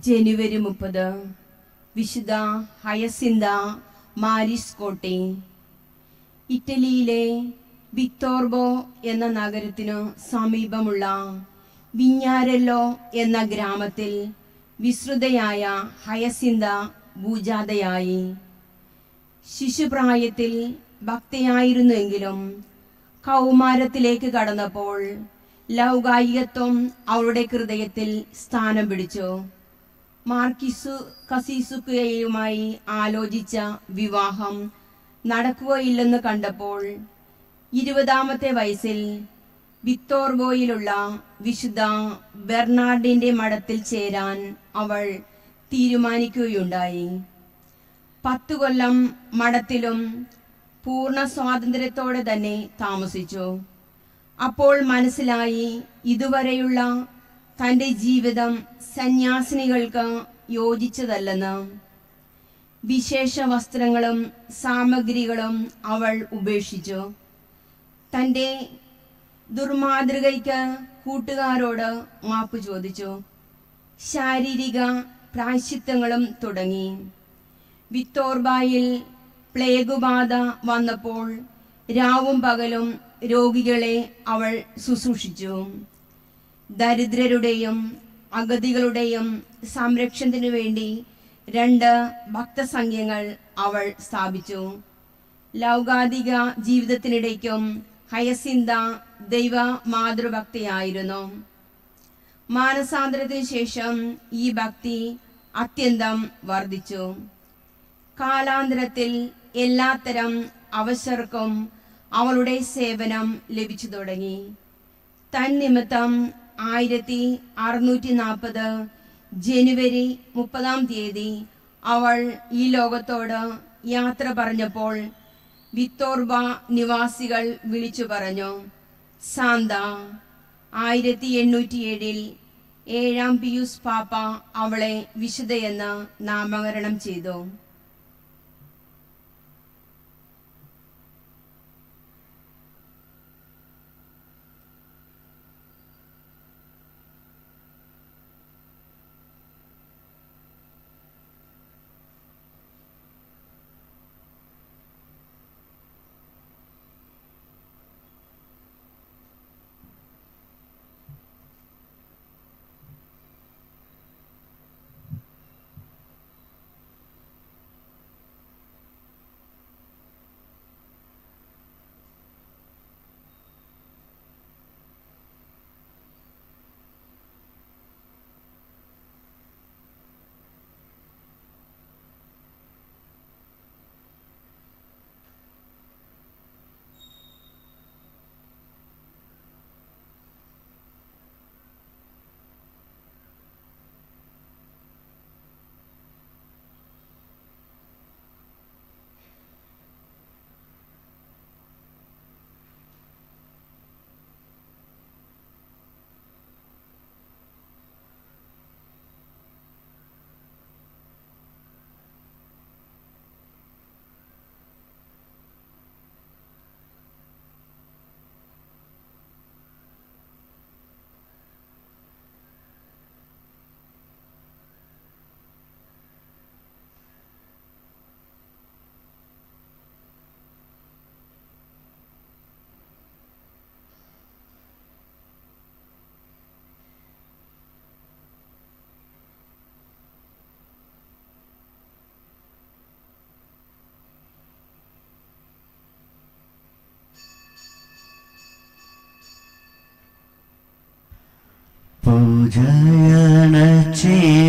ജനുവരി മുപ്പത്. വിശുദ്ധ ഹയസിന്ത മാരിസ് കോട്ടി ഇറ്റലിയിലെ വിക്ടോർബോ എന്ന നഗരത്തിനു സമീപമുള്ള വിഞ്ഞാരല്ലോ എന്ന ഗ്രാമത്തിൽ വിശ്രുതയായ ഹയസിന്ത ഭൂജാതയായി. ശിശുപ്രായത്തിൽ ഭക്തയായിരുന്നുവെങ്കിലും കൗമാരത്തിലേക്ക് കടന്നപ്പോൾ ലൗകായികത്വം അവളുടെ ഹൃദയത്തിൽ സ്ഥാനം പിടിച്ചു. മാർക്കിസു കസീസുക്കയുമായി ആലോചിച്ച വിവാഹം നടക്കുകയില്ലെന്ന് കണ്ടപ്പോൾ ഇരുപതാമത്തെ വയസ്സിൽ വിത്തോർഗോയിലുള്ള വിശുദ്ധ ബെർണാർഡിന്റെ മഠത്തിൽ ചേരാൻ അവൾ തീരുമാനിക്കുകയുണ്ടായി. പത്തു കൊല്ലം മഠത്തിലും പൂർണ സ്വാതന്ത്ര്യത്തോടെ തന്നെ താമസിച്ചു. അപ്പോൾ മനസ്സിലായി ഇതുവരെയുള്ള തന്റെ ജീവിതം സന്യാസിനികൾക്ക് യോജിച്ചതല്ലെന്ന്. വിശേഷ വസ്ത്രങ്ങളും സാമഗ്രികളും അവൾ ഉപേക്ഷിച്ചു. തന്റെ ദുർമാതൃകയ്ക്ക് കൂട്ടുകാരോട് മാപ്പ് ചോദിച്ചു. ശാരീരിക പ്രായശ്ചിത്തങ്ങളും തുടങ്ങി. വിത്തോർബായിൽ പ്ലേഗ് ബാധ വന്നപ്പോൾ രാവും പകലും രോഗികളെ അവൾ ശുശ്രൂഷിച്ചു. ദരിദ്രരുടെയും അഗതികളുടെയും സംരക്ഷണത്തിനു വേണ്ടി രണ്ട് ഭക്തസംഘങ്ങൾ അവൾ സ്ഥാപിച്ചു. ലൗകാതിക ജീവിതത്തിനിടയ്ക്കും ഹയസിന്ത ദൈവ മാതൃഭക്തിയായിരുന്നു മാനസാന്തരത്തിന് ശേഷം ഈ ഭക്തി അത്യന്തം വർദ്ധിച്ചു. കാലാന്തരത്തിൽ എല്ലാത്തരം അവസർക്കും അവളുടെ സേവനം ലഭിച്ചു തുടങ്ങി. തന്നിമിത്തം ആയിരത്തി അറുന്നൂറ്റി നാൽപ്പത് ജനുവരി മുപ്പതാം തീയതി അവൾ ഈ ലോകത്തോട് യാത്ര പറഞ്ഞപ്പോൾ വിത്തോർബ നിവാസികൾ വിളിച്ചു പറഞ്ഞു സാന്ത ആയിരത്തി എണ്ണൂറ്റി ഏഴിൽ ഏഴാം പിയൂസ് പാപ്പ അവളെ വിശുദ്ധയെന്ന് നാമകരണം ചെയ്തു.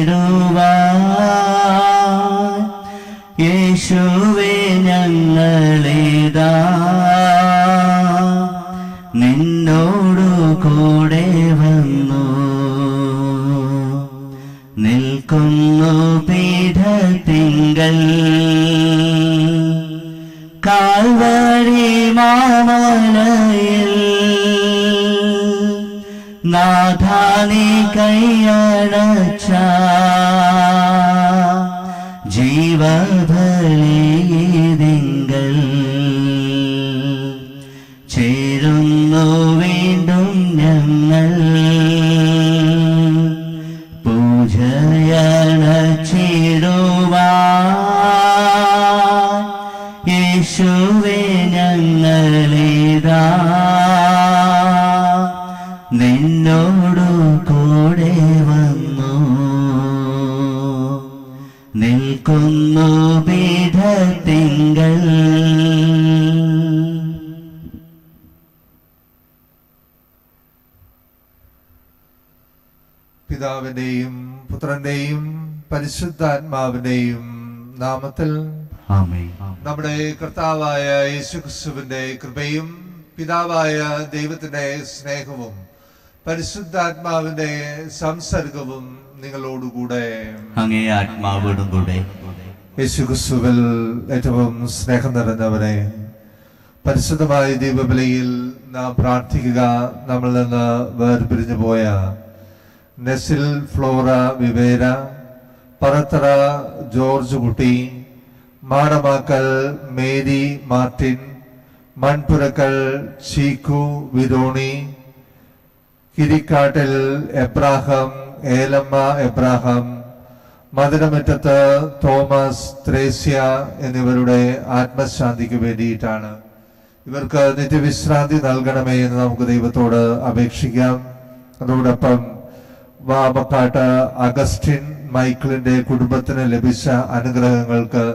പൂജയണച്ചിടുവാൻ യേശുവേ നാഥാനി കൈയടച്ച. ജീവബലിതിങ്കൽ ചേരുന്നു. പരിശുദ്ധാത്മാവിന്റെയും നാമത്തിൽ നമ്മുടെ കർത്താവായ യേശുക്രിസ്തുവിന്റെ കൃപയും പിതാവായ ദൈവത്തിന്റെ സ്നേഹവും പരിശുദ്ധാത്മാവിന്റെ സംസർഗവും നിങ്ങളോടുകൂടെ. അങ്ങേ ആത്മാവോടും കൂടെ. യേശുക്രിസ്തുവിൽ ഏറ്റവും സ്നേഹം നിറഞ്ഞവരെ പരിശുദ്ധമായ ദീപബലിയിൽ നാം പ്രാർത്ഥിക്കുക. നമ്മളിൽ നിന്ന് വേർപിരിഞ്ഞു പോയ നെസിൽ ഫ്ലോറ വിവേര പറത്തറ ജോർജ് കുട്ടി മാടമാക്കൽ മേരി മാർട്ടിൻ മൺപുരക്കൽ ചീക്കു വിരോണി കിരിക്കാട്ടിൽ Abraham Elamma Abraham മധുരമുറ്റത്ത് Thomas Thresia എന്നിവരുടെ ആത്മശാന്തിക്ക് വേണ്ടിയിട്ടാണ്. ഇവർക്ക് നിത്യവിശ്രാന്തി നൽകണമേ എന്ന് നമുക്ക് ദൈവത്തോട് അപേക്ഷിക്കാം. അതോടൊപ്പം വാമക്കാട്ട് അഗസ്റ്റിൻ മൈക്കിളിന്റെ കുടുംബത്തിന് ലഭിച്ച അനുഗ്രഹങ്ങൾക്ക്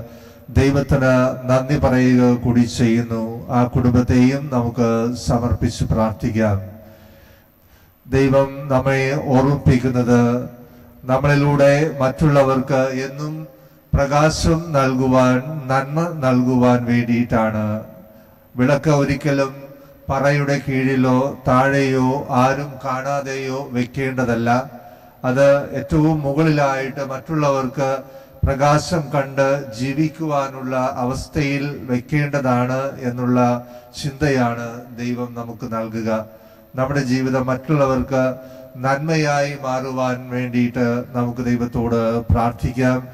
ദൈവത്തിന് നന്ദി പറയുക കൂടി ചെയ്യുന്നു. ആ കുടുംബത്തെയും നമുക്ക് സമർപ്പിച്ച് പ്രാർത്ഥിക്കാം. ദൈവം നമ്മെ ഓർമ്മിപ്പിക്കുന്നത് നമ്മളിലൂടെ മറ്റുള്ളവർക്ക് എന്നും പ്രകാശം നൽകുവാൻ നന്മ നൽകുവാൻ വേണ്ടിയിട്ടാണ്. വിളക്ക് ഒരിക്കലും പറയുടെ കീഴിലോ താഴെയോ ആരും കാണാതെയോ വെക്കേണ്ടതല്ല. അത് ഏറ്റവും മുകളിലായിട്ട് മറ്റുള്ളവർക്ക് പ്രകാശം കണ്ട് ജീവിക്കുവാനുള്ള അവസ്ഥയിൽ വെക്കേണ്ടതാണ് എന്നുള്ള ചിന്തയാണ് ദൈവം നമുക്ക് നൽകുക. നമ്മുടെ ജീവിതം മറ്റുള്ളവർക്ക് നന്മയായി മാറുവാൻ വേണ്ടിയിട്ട് നമുക്ക് ദൈവത്തോട് പ്രാർത്ഥിക്കാം.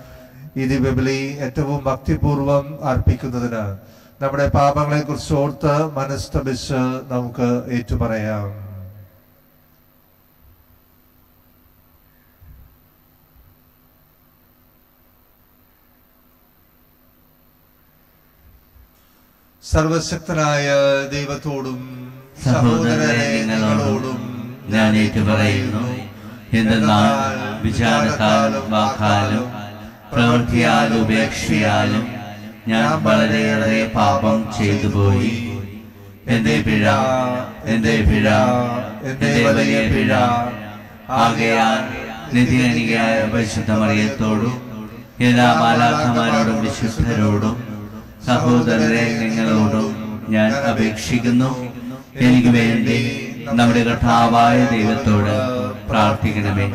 ഈ ദിവബലി ഏറ്റവും ഭക്തിപൂർവം അർപ്പിക്കുന്നതിന്. നമ്മുടെ പാപങ്ങളെ കുറിച്ച് ഓർത്ത് മനസ്തപിച്ച് നമുക്ക് ഏറ്റുപറയാം. സർവശക്തനായ ദൈവത്തോടും സഹോദരങ്ങളോടും നിങ്ങളോടും ഞാൻ ഏറ്റുപറയുന്നു. എന്തെന്നാൽ വിചാരത്താലും വാക്കാലും പ്രവൃത്തിയാലും ഉപേക്ഷയാലും ഞാൻ വളരെയേറെ പാപം ചെയ്തു പോയി. എന്റെ പിഴ എന്റെ പിഴ എന്റെ വലിയ പിഴ. ആകയാൽ പരിശുദ്ധ മറിയത്തോടും എല്ലാ മാലാഖമാരോടും വിശുദ്ധരോടും സഹോദരരെ നിങ്ങളോടും ഞാൻ അപേക്ഷിക്കുന്നു. എനിക്ക് വേണ്ടി നമ്മുടെ കർത്താവായ ദൈവത്തോട് പ്രാർത്ഥിക്കണമേ.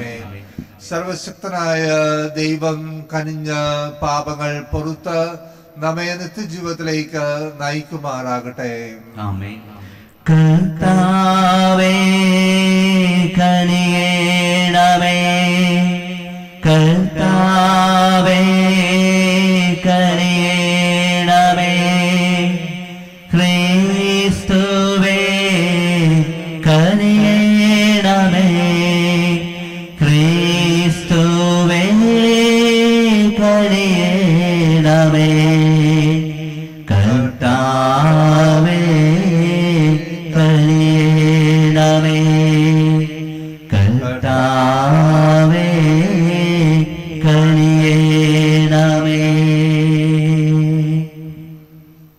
സർവശക്തനായ ദൈവം കനിഞ്ഞ പാപങ്ങൾ പൊറുത്ത് നമ്മെ നിത്യജീവിതത്തിലേക്ക് നയിക്കുമാറാകട്ടെ. കർത്താവേ കനിയേണമേ. കർത്താവേ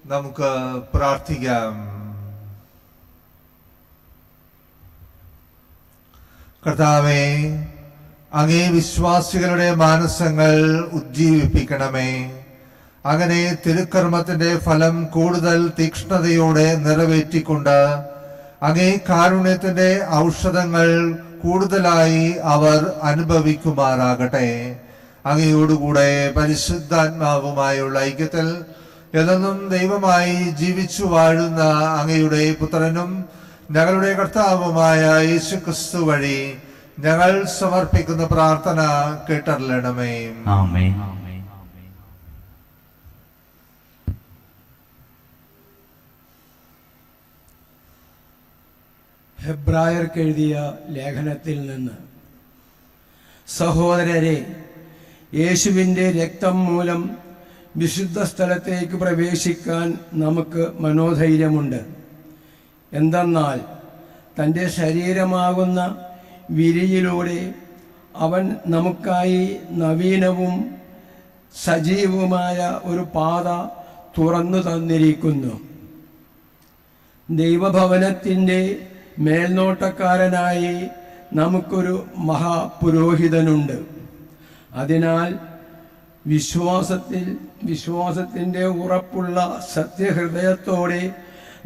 നമുക്ക് പ്രാർത്ഥിക്കാം. കർത്താവേ അങ്ങേ വിശ്വാസികളുടെ മാനസങ്ങൾ ഉജ്ജീവിപ്പിക്കണമേ. അങ്ങനെ തിരുക്കർമ്മത്തിന്റെ ഫലം കൂടുതൽ തീക്ഷ്ണതയോടെ നിറവേറ്റിക്കൊണ്ട് അങ്ങേ കാരുണ്യത്തിന്റെ ഔഷധങ്ങൾ കൂടുതലായി അവർ അനുഭവിക്കുമാറാകട്ടെ. അങ്ങയോടുകൂടെ പരിശുദ്ധാത്മാവുമായുള്ള ഐക്യത്തിൽ എന്നും ദൈവമായി ജീവിച്ചു വാഴുന്ന അങ്ങയുടെ പുത്രനും ഞങ്ങളുടെ കർത്താവുമായ യേശു ക്രിസ്തു വഴി ഞങ്ങൾ സമർപ്പിക്കുന്ന പ്രാർത്ഥന കേട്ടറിലണമേ ആമേൻ. ഹെബ്രായർക്ക് എഴുതിയ ലേഖനത്തിൽ നിന്ന് സഹോദരരെ യേശുവിന്റെ രക്തം മൂലം വിശുദ്ധ സ്ഥലത്തേക്ക് പ്രവേശിക്കാൻ നമുക്ക് മനോധൈര്യമുണ്ട്. എന്തെന്നാൽ തന്റെ ശരീരമാകുന്ന വിരിയിലൂടെ അവൻ നമുക്കായി നവീനവും സജീവവുമായ ഒരു പാത തുറന്നു തന്നിരിക്കുന്നു. ദൈവഭവനത്തിന്റെ മേൽനോട്ടക്കാരനായി നമുക്കൊരു മഹാപുരോഹിതനുണ്ട്. അതിനാൽ വിശ്വാസത്തിൽ വിശ്വാസത്തിന്റെ ഉറപ്പുള്ള സത്യഹൃദയത്തോടെ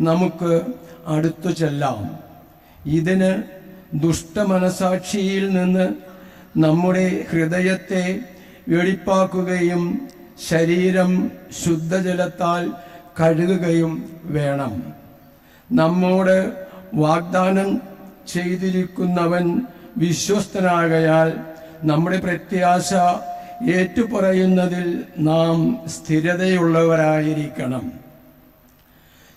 നമുക്ക് അടുത്തു ചെല്ലാം. ഇതിന് ദുഷ്ടമനസാക്ഷിയിൽ നിന്ന് നമ്മുടെ ഹൃദയത്തെ വെളിപ്പാക്കുകയും ശരീരം ശുദ്ധജലത്താൽ കഴുകുകയും വേണം. നമ്മോട് വാഗ്ദാനം ചെയ്തിരിക്കുന്നവൻ വിശ്വസ്തനാകയാൽ നമ്മുടെ പ്രത്യാശ ഏറ്റുപറയുന്നതിൽ നാം സ്ഥിരതയുള്ളവരായിരിക്കണം.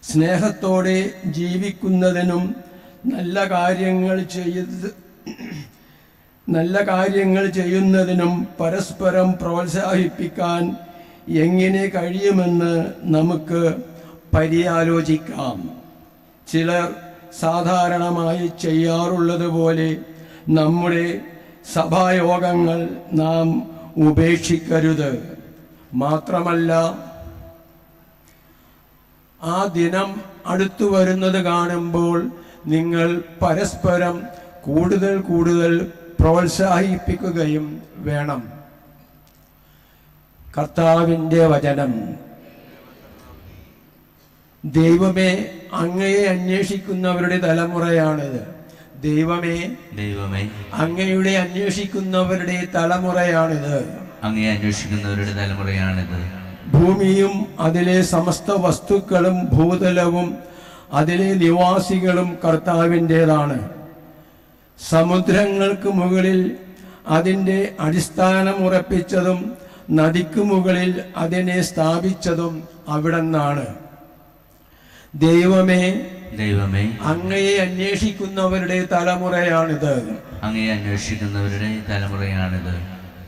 സ്നേഹത്തോടെ ജീവിക്കുന്നതിനും നല്ല കാര്യങ്ങൾ ചെയ്ത് നല്ല കാര്യങ്ങൾ ചെയ്യുന്നതിനും പരസ്പരം പ്രോത്സാഹിപ്പിക്കാൻ എങ്ങനെ കഴിയുമെന്ന് നമുക്ക് പര്യാലോചിക്കാം. ചിലർ സാധാരണമായി ചെയ്യാറുള്ളതുപോലെ നമ്മുടെ സഭായോഗങ്ങൾ നാം ഉപേക്ഷിക്കരുത്. മാത്രമല്ല ആ ദിനം അടുത്തു വരുന്നത് കാണുമ്പോൾ നിങ്ങൾ പരസ്പരം കൂടുതൽ കൂടുതൽ പ്രോത്സാഹിപ്പിക്കുകയും വേണം. കർത്താവിന്റെ വചനം. ദൈവമേ അങ്ങയെ അന്വേഷിക്കുന്നവരുടെ തലമുറയാണിത്. ദൈവമേ ദൈവമേ അങ്ങയുടെ അന്വേഷിക്കുന്നവരുടെ തലമുറയാണിത്. അങ്ങയെ അന്വേഷിക്കുന്നവരുടെ തലമുറയാണിത്. ഭൂമിയും അതിലെ സമസ്ത വസ്തുക്കളും ഭൂതലവും അതിലെ നിവാസികളും കർത്താവിന്റെതാണ്. സമുദ്രങ്ങൾക്ക് മുകളിൽ അതിന്റെ അടിസ്ഥാനം ഉറപ്പിച്ചതും നദിക്കു മുകളിൽ അതിനെ സ്ഥാപിച്ചതും അവിടെന്നാണ്. ദൈവമേ ദൈവമേ അങ്ങയെ അന്വേഷിക്കുന്നവരുടെ തലമുറയാണിത്. അങ്ങയെ അന്വേഷിക്കുന്നവരുടെ തലമുറയാണിത്.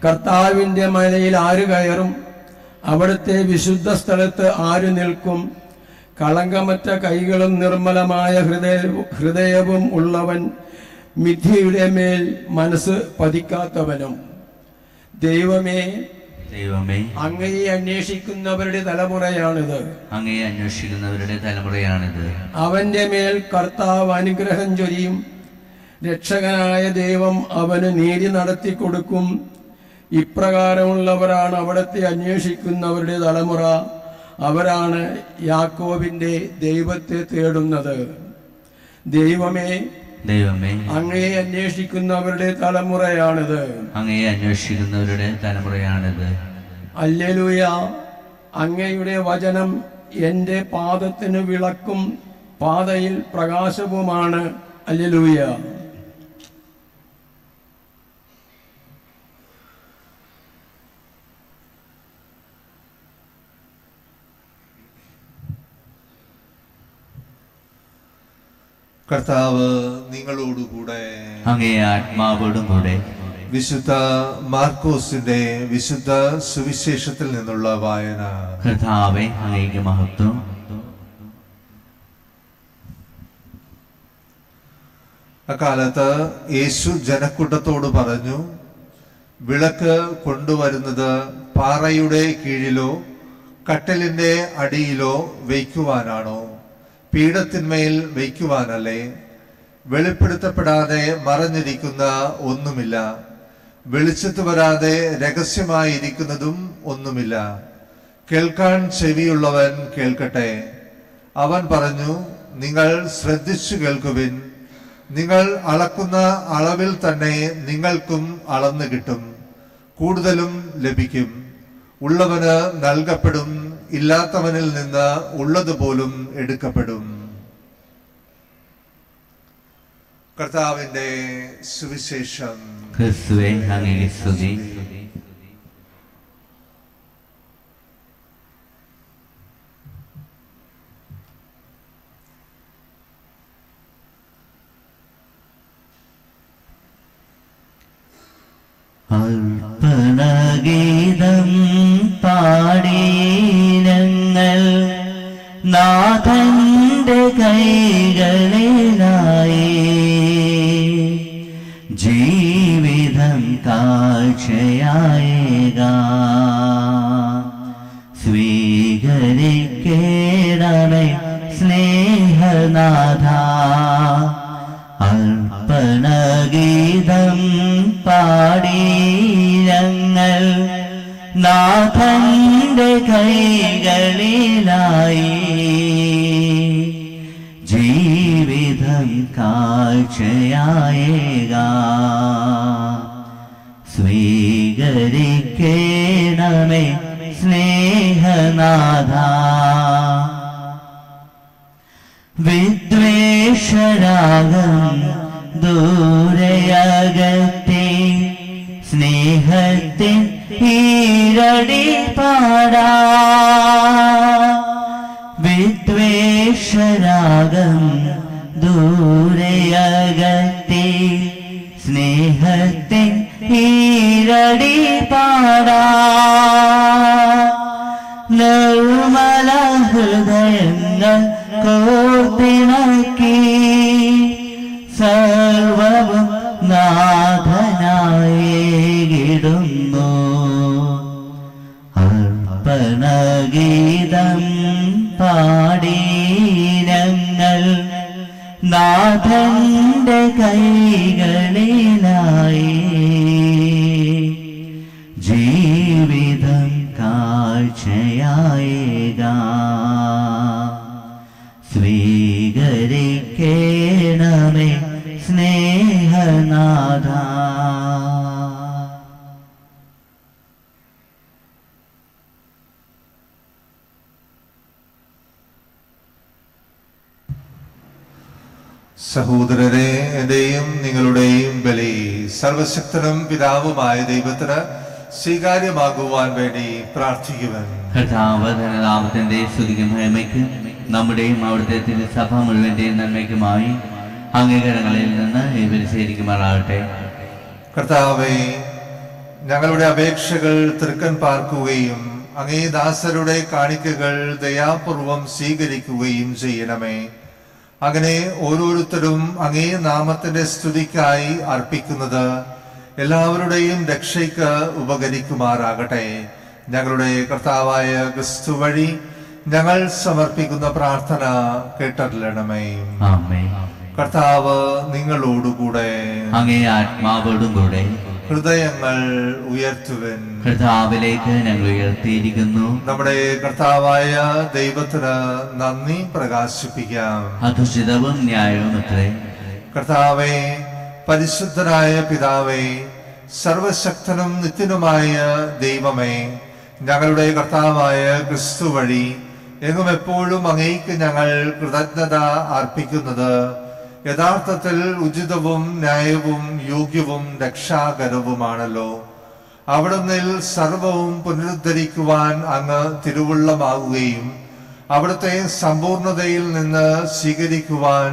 കർത്താവിന്റെ മലയിൽ ആര് കയറും? അവിടുത്തെ വിശുദ്ധ സ്ഥലത്ത് ആര് നിൽക്കും? കളങ്കമറ്റ കൈകളും നിർമ്മലമായ ഹൃദയ ഹൃദയവും ഉള്ളവൻ മിഥ്യയുടെ മേൽ മനസ്സ് പതിക്കാത്തവനും. ദൈവമേ ദൈവമേ. അങ്ങയെ അന്വേഷിക്കുന്നവരുടെ തലമുറയാണിത്. അങ്ങയെ അന്വേഷിക്കുന്നവരുടെ തലമുറയാണിത്. അവന്റെ മേൽ കർത്താവ് അനുഗ്രഹം ചൊരിയും. രക്ഷകനായ ദൈവം അവന് നീതി നടത്തി കൊടുക്കും. ഇപ്രകാരമുള്ളവരാണ് അവിടത്തെ അന്വേഷിക്കുന്നവരുടെ തലമുറ. അവരാണ് യാക്കോബിന്റെ ദൈവത്തെ തേടുന്നത്. ദൈവമേ ദൈവമേ. അങ്ങയെ അന്വേഷിക്കുന്നവരുടെ തലമുറയാണിത്. അങ്ങയെ അന്വേഷിക്കുന്നവരുടെ തലമുറയാണിത്. അല്ലെലൂയ അങ്ങയുടെ വചനം എന്റെ പാദത്തിന് വിളക്കും പാതയിൽ പ്രകാശവുമാണ്. അല്ലെലൂയ. കർത്താവ് നിങ്ങളോടുകൂടെ അങ്ങേ ആത്മാവോടും കൂടെ. വിശുദ്ധ മാർക്കോസിന്റെ വിശുദ്ധ സുവിശേഷത്തിൽ നിന്നുള്ള വായന. കർത്താവെ അങ്ങേക്ക് മഹത്വം. അക്കാലത്ത് യേശു ജനക്കൂട്ടത്തോട് പറഞ്ഞു വിളക്ക് കൊണ്ടുവരുന്നത് പാറയുടെ കീഴിലോ കട്ടലിന്റെ അടിയിലോ വയ്ക്കുവാനാണോ? പീഠത്തിന്മേൽ വയ്ക്കുവാനല്ലേ? വെളിപ്പെടുത്തപ്പെടാതെ മറഞ്ഞിരിക്കുന്ന ഒന്നുമില്ല. വെളിച്ചത്ത് വരാതെ രഹസ്യമായിരിക്കുന്നതും ഒന്നുമില്ല. കേൾക്കാൻ ചെവിയുള്ളവൻ കേൾക്കട്ടെ. അവൻ പറഞ്ഞു നിങ്ങൾ ശ്രദ്ധിച്ചു കേൾക്കുവിൻ. നിങ്ങൾ അളക്കുന്ന അളവിൽ തന്നെ നിങ്ങൾക്കും അളന്നു കിട്ടും. കൂടുതലും ലഭിക്കും. ഉള്ളവന് നൽകപ്പെടും ഇല്ലാത്തവനിൽ നിന്ന് ഉള്ളത് പോലും എടുക്കപ്പെടും. കർത്താവിന്റെ സുവിശേഷം. അർപ്പണഗീതം സ്നേഹനാഥ അർപ്പണഗീതം പാടി ഞങ്ങൾ നാഥന്റെ കൈകളിലായി. ജീവിതം കാഴ്ചയായേക. സ്വീകരിക്കേണമേ സ്നേഹനാഥ. വിദ്വേഷരാഗം ദൂരയകത്തെ സ്നേഹത്തിൻ ഈരടി പാടാ. വിദ്വേഷരാഗം ദൂരയകത്തെ സ്നേഹത്തിൻ ഈരടി പാടാ. സർവവും പിതാവുമായ ദൈവത്തിന് സ്വീകാര്യമാകുവാൻ വേണ്ടി പ്രാർത്ഥിക്കുക സ്തുതിക്കും നമ്മുടെയും അവിടുത്തെ തിരുസഭ മുഴുവന്റെയും നന്മയ്ക്കുമായി അംഗീകാരങ്ങളിൽ നിന്ന് ഇവർ ശരിക്കുമാറാകട്ടെ കർത്താവെ ഞങ്ങളുടെ അപേക്ഷകൾ തൃക്കൻ പാർക്കുകയും അങ്ങേ ദാസരുടെ കാണിക്കകൾ ദയാപൂർവം സ്വീകരിക്കുകയും ചെയ്യണമേ. അങ്ങനെ ഓരോരുത്തരും അങ്ങേ നാമത്തിന്റെ സ്തുതിക്കായി അർപ്പിക്കുന്നത് എല്ലാവരുടെയും രക്ഷയ്ക്ക് ഉപകരിക്കുമാറാകട്ടെ. ഞങ്ങളുടെ കർത്താവായ ക്രിസ്തു വഴി ഞങ്ങൾ സമർപ്പിക്കുന്ന പ്രാർത്ഥന കേട്ടറിയണമേ. കർത്താവ് നിങ്ങളോടുകൂടെ. അങ്ങേ ആത്മാവോടും കൂടെ. ഹൃദയങ്ങൾ ഉയർത്തുവൻ. കർത്താവിലേക്ക് ഞങ്ങൾ ഉയർത്തിയിരിക്കുന്നു. നമ്മുടെ കർത്താവായ ദൈവത്തിന് നന്ദി പ്രകാശിപ്പിക്കാം. അധുഷിതവും ന്യായവും അത്രേ കർത്താവെ പരിശുദ്ധനായ പിതാവേ സർവശക്തനും നിത്യനുമായ ദൈവമേ ഞങ്ങളുടെ കർത്താവായ ക്രിസ്തു വഴി എങ്ങും എപ്പോഴും അങ്ങേക്ക് ഞങ്ങൾ കൃതജ്ഞത അർപ്പിക്കുന്നത് യഥാർത്ഥത്തിൽ ഉചിതവും ന്യായവും യോഗ്യവും രക്ഷാകരവുമാണല്ലോ. അവിടുന്ന് സർവവും പുനരുദ്ധരിക്കുവാൻ അങ്ങ് തിരുവുള്ളമാകുകയും അവിടുത്തെ സമ്പൂർണതയിൽ നിന്ന് സ്വീകരിക്കുവാൻ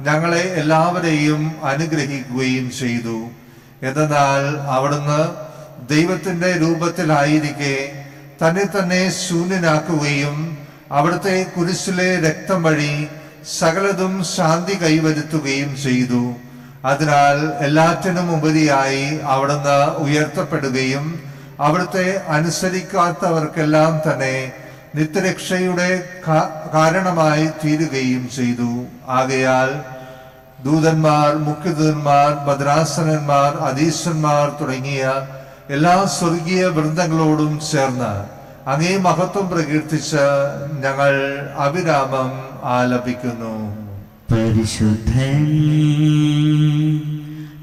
ഞങ്ങളെ എല്ലാവരെയും അനുഗ്രഹിക്കുകയും ചെയ്തു. എന്നാൽ അവിടുന്ന് ദൈവത്തിന്റെ രൂപത്തിലായിരിക്കെ തന്നെ തന്നെ ശൂന്യനാക്കുകയും അവിടുത്തെ കുരിശിലെ രക്തം വഴി സകലതും ശാന്തി കൈവരുത്തുകയും ചെയ്തു. അതിനാൽ എല്ലാറ്റിനും ഉപരിയായി അവിടുന്ന് ഉയർത്തപ്പെടുകയും അവിടുത്തെ അനുസരിക്കാത്തവർക്കെല്ലാം തന്നെ നിത്യരക്ഷയുടെ കാരണമായി തീരുകയും ചെയ്തു. ആകയാൽ ദൂതന്മാർ മുഖ്യദൂതന്മാർ ഭദ്രാസനന്മാർ അധീശന്മാർ തുടങ്ങിയ എല്ലാ സ്വർഗീയ വൃന്ദങ്ങളോടും ചേർന്ന് അങ്ങേ മഹത്വം പ്രകീർത്തിച്ച് ഞങ്ങൾ അവിരാമം ആലപിക്കുന്നു. പരിശുദ്ധൻ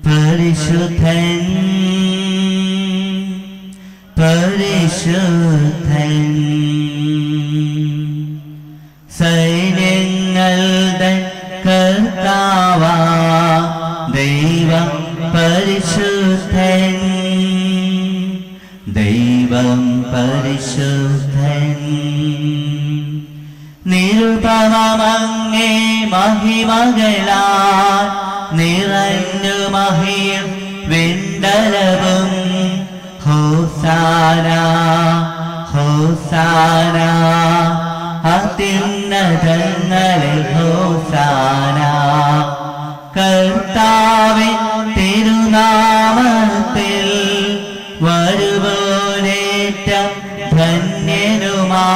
പരിശുദ്ധൻ. പരിശുദ്ധൻ. സൈന്യങ്ങളുടെ കർത്താവ ദൈവം പരിശുദ്ധൻ. ദൈവം പരിശുദ്ധൻ. നിരുപമങ്ങേ മഹിമകളാ നിറഞ്ഞു മഹിയും വിണ്ടലവും ഹോസാന ഹോസാന അതിന്നതങ്ങളിൽ ഹോസാന. കർത്താവെ തിരുനാമത്തിൽ വരുവോനേറ്റം ധന്യനുമാ.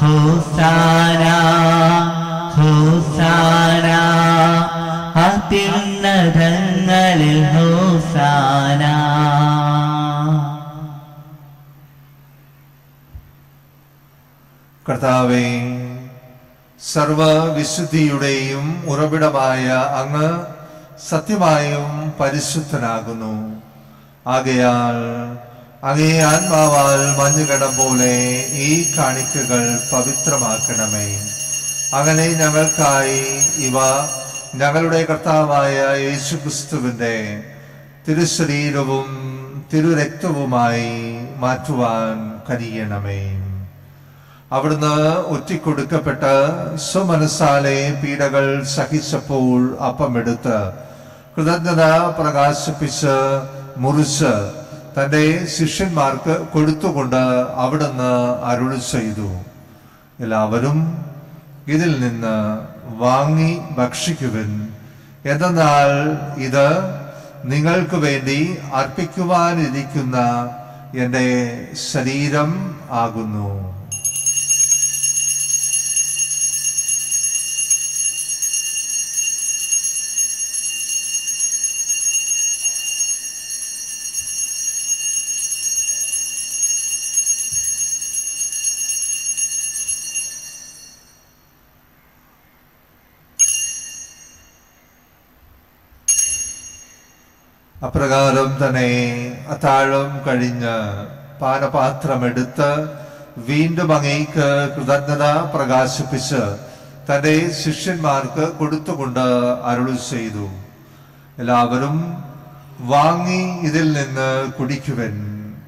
ഹോസാന ഹോസാന അത്യുന്നതങ്ങളിൽ കർത്താവേ സർവവിശുദ്ധിയുടെയും ഉറവിടമായ അങ്ങ് സത്യമായും പരിശുദ്ധനാകുന്നു. ആകയാൽ അങ്ങേ ആത്മാവാൽ മഞ്ഞുകടം പോലെ ഈ കാണിക്കകൾ പവിത്രമാക്കണമേ. അങ്ങനെ ഞങ്ങൾക്കായി ഇവ ഞങ്ങളുടെ കർത്താവായ യേശുക്രിസ്തുവിന്റെ തിരുശരീരവും തിരുരക്തവുമായി മാറ്റുവാൻ കനിയണമേ അവിടുന്ന് ഒറ്റിക്കൊടുക്കപ്പെട്ട് സ്വമനസാലെ പീഡകൾ സഹിച്ചപ്പോൾ അപ്പമെടുത്ത് കൃതജ്ഞത പ്രകാശിപ്പിച്ച് മുറിച്ച് തന്റെ ശിഷ്യന്മാർക്ക് കൊടുത്തുകൊണ്ട് അവിടുന്ന് അരുൾ ചെയ്തു. എല്ലാവരും ഇതിൽ നിന്ന് വാങ്ങി ഭക്ഷിക്കുവിൻ. എന്തെന്നാൽ ഇത് നിങ്ങൾക്ക് വേണ്ടി അർപ്പിക്കുവാനിരിക്കുന്ന എന്റെ ശരീരം ആകുന്നു. അപ്രകാരം തന്നെ അത്താഴം കഴിഞ്ഞ് പാനപാത്രമെടുത്ത് വീണ്ടും അങ്ങേക്ക് കൃതജ്ഞത പ്രകാശിപ്പിച്ച് തന്റെ ശിഷ്യന്മാർക്ക് കൊടുത്തുകൊണ്ട് അരുളി ചെയ്തു. എല്ലാവരും വാങ്ങി ഇതിൽ നിന്ന് കുടിക്കുവൻ.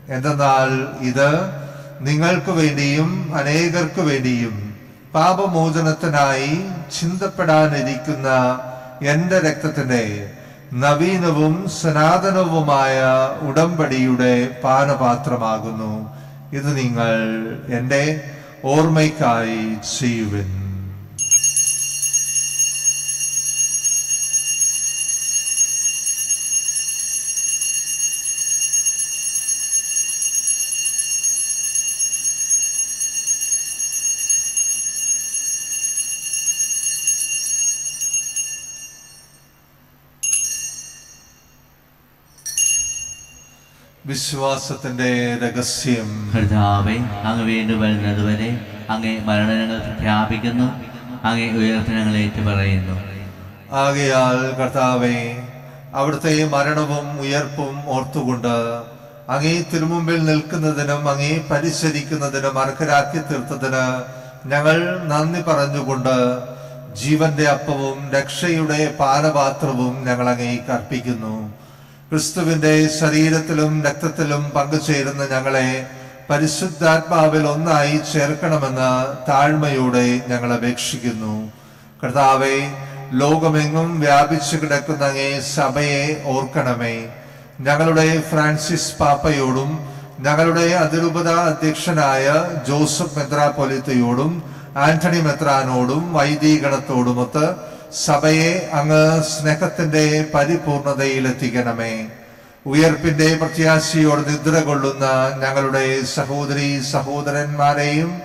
എന്തെന്നാൽ ഇത് നിങ്ങൾക്ക് വേണ്ടിയും അനേകർക്ക് വേണ്ടിയും പാപമോചനത്തിനായി ചിന്തപ്പെടാനിരിക്കുന്ന എന്റെ രക്തത്തിന്റെ നവീനവും സനാതനവുമായ ഉടമ്പടിയുടെ പാനപാത്രമാകുന്നു. ഇത് നിങ്ങൾ എന്റെ ഓർമ്മയ്ക്കായി ചെയ്യുവിൻ. വിശ്വാസത്തിന്റെ രഹസ്യം. കർത്താവെ അങ്ങ് വീണ്ടും വരുന്നതുവരെ അങ്ങേ മരണങ്ങൾ പ്രഖ്യാപിക്കുന്നു അങ്ങേ ഉയർത്തനങ്ങൾ ഏറ്റുപറയുന്നു. ആകയാൽ കർത്താവെ അവിടുത്തെ മരണവും ഉയർപ്പും ഓർത്തുകൊണ്ട് അങ്ങേ തിരുമുമ്പിൽ നിൽക്കുന്നതിനും അങ്ങേ പരിശരിക്കുന്നതിനും അർഹരാക്കി തീർത്തതിന് ഞങ്ങൾ നന്ദി പറഞ്ഞുകൊണ്ട് ജീവന്റെ അപ്പവും രക്ഷയുടെ പാനപാത്രവും ഞങ്ങൾ അങ്ങേക്ക് അർപ്പിക്കുന്നു. ക്രിസ്തുവിന്റെ ശരീരത്തിലും രക്തത്തിലും പങ്കുചേരുന്ന ഞങ്ങളെ പരിശുദ്ധാത്മാവിൽ ഒന്നായി ചേർക്കണമെന്ന് താഴ്മയോടെ ഞങ്ങൾ അപേക്ഷിക്കുന്നു. കർത്താവെ ലോകമെങ്ങും വ്യാപിച്ചു കിടക്കുന്ന അങ്ങേ സഭയെ ഓർക്കണമേ. ഞങ്ങളുടെ ഫ്രാൻസിസ് പാപ്പയോടും ഞങ്ങളുടെ അതിരൂപത അധ്യക്ഷനായ ജോസഫ് മെത്രാപ്പൊലിത്തയോടും ആന്റണി മെത്രാനോടും വൈദികണത്തോടുമൊത്ത് സഭയെ അങ്ങ് സ്നേഹത്തിന്റെ പരിപൂർണതയിലെത്തിക്കണമേ. ഉയർപ്പിന്റെ പ്രത്യാശയോട് നിദ്ര കൊള്ളുന്ന ഞങ്ങളുടെ സഹോദരി സഹോദരന്മാരെയും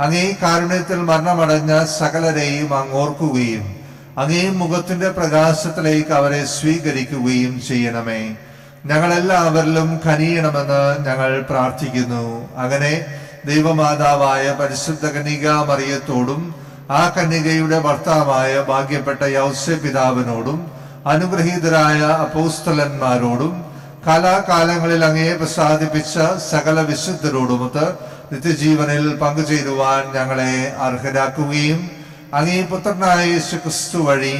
അങ്ങേ കാരുണ്യത്തിൽ മരണമടഞ്ഞ സകലരെയും അങ്ങ് ഓർക്കുകയും അങ്ങേ മുഖത്തിന്റെ പ്രകാശത്തിലേക്ക് അവരെ സ്വീകരിക്കുകയും ചെയ്യണമേ. ഞങ്ങളെല്ലാവരിലും കനിയണമെന്ന് ഞങ്ങൾ പ്രാർത്ഥിക്കുന്നു. അങ്ങനെ ദൈവമാതാവായ പരിശുദ്ധ കന്യക മറിയത്തോടും ആ കന്യകയുടെ ഭർത്താവായ ഭാഗ്യപ്പെട്ട യൗസ്യ പിതാവിനോടും അനുഗ്രഹീതരായ അപ്പോസ്തലന്മാരോടും കാലാകാലങ്ങളിൽ അങ്ങയെ പ്രസാദിപ്പിച്ച സകല വിശുദ്ധരോടുമൊത്ത് നിത്യജീവനിൽ പങ്കുചേരുവാൻ ഞങ്ങളെ അർഹരാക്കുകയും അങ്ങേ പുത്രനായ യേശു ക്രിസ്തു വഴി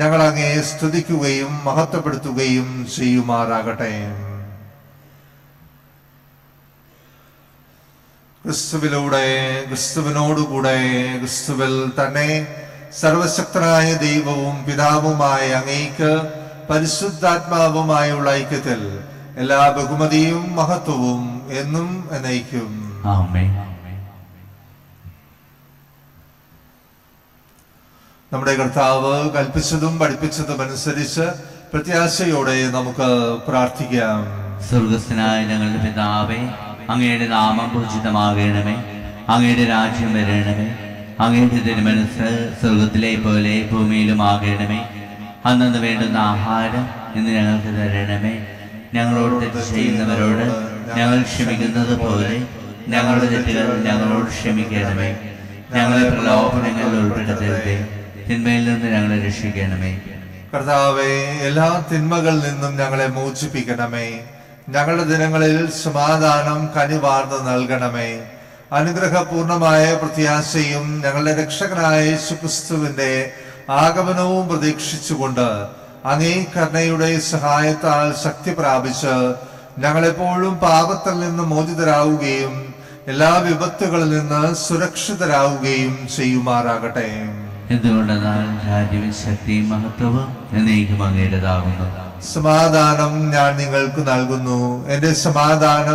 ഞങ്ങൾ അങ്ങയെ സ്തുതിക്കുകയും മഹത്വപ്പെടുത്തുകയും ചെയ്യുമാറാകട്ടെ. ക്രിസ്തുവിലൂടെ ക്രിസ്തുവിനോടുകൂടെ ക്രിസ്തുവിൽ തന്നെ സർവശക്തനായ ദൈവവും പിതാവുമായ അങ്ങേക്ക് പരിശുദ്ധാത്മാവുമായുള്ള ഐക്യത്തിൽ എല്ലാ ബഹുമതിയും മഹത്വവും എന്നും എന്നയിക്കും നമ്മുടെ കർത്താവ് കൽപ്പിച്ചതും പഠിപ്പിച്ചതും അനുസരിച്ച് പ്രത്യാശയോടെ നമുക്ക് പ്രാർത്ഥിക്കാം. സ്വർഗസ്ഥനായ ഞങ്ങളുടെ പിതാവേ അങ്ങയുടെ നാമം പൂജിതമാകണമേ. അങ്ങയുടെ രാജ്യം വരണമേ. അങ്ങയുടെ തിരുമനസ് സ്വർഗത്തിലെ പോലെ ഭൂമിയിലും ആകണമേ അന്നു വേണ്ടുന്ന ആഹാരം ഇന്ന് ഞങ്ങൾക്ക് തരണമേ. ഞങ്ങളോട് തെറ്റ് ചെയ്യുന്നവരോട് ഞങ്ങൾ ക്ഷമിക്കുന്നത് പോലെ ഞങ്ങളുടെ തെറ്റുകൾ ഞങ്ങളോട് ക്ഷമിക്കണമേ. ഞങ്ങളെ പ്രലോഭനങ്ങളിൽ ഉൾപ്പെടുത്തരുതേ. തിന്മയിൽ നിന്ന് ഞങ്ങളെ രക്ഷിക്കണമേ. കർത്താവേ എല്ലാ തിന്മകളിൽ നിന്നും ഞങ്ങളെ മോചിപ്പിക്കണമേ. ഞങ്ങളുടെ ദിനങ്ങളിൽ സമാധാനം കനിവാർന്ന് നൽകണമേ. അനുഗ്രഹപൂർണമായ പ്രത്യാശയും ഞങ്ങളുടെ രക്ഷകനായ യേശുക്രിസ്തുവിന്റെ ആഗമനവും പ്രതീക്ഷിച്ചുകൊണ്ട് അങ്ങേ കരുണയുടെ സഹായത്താൽ ശക്തി പ്രാപിച്ച് ഞങ്ങളെപ്പോഴും പാപത്തിൽ നിന്ന് മോചിതരാവുകയും എല്ലാ വിപത്തുകളിൽ നിന്ന് സുരക്ഷിതരാവുകയും ചെയ്യുമാറാകട്ടെ. എന്തുകൊണ്ടെന്നാൽ രാജ്യവും ശക്തിയും മഹത്വവും എന്നേക്കും അങ്ങേണ്ടതാകുന്നു സമാധാനം ഞാൻ നിങ്ങൾക്ക് നൽകുന്നു. എന്റെ സമാധാനം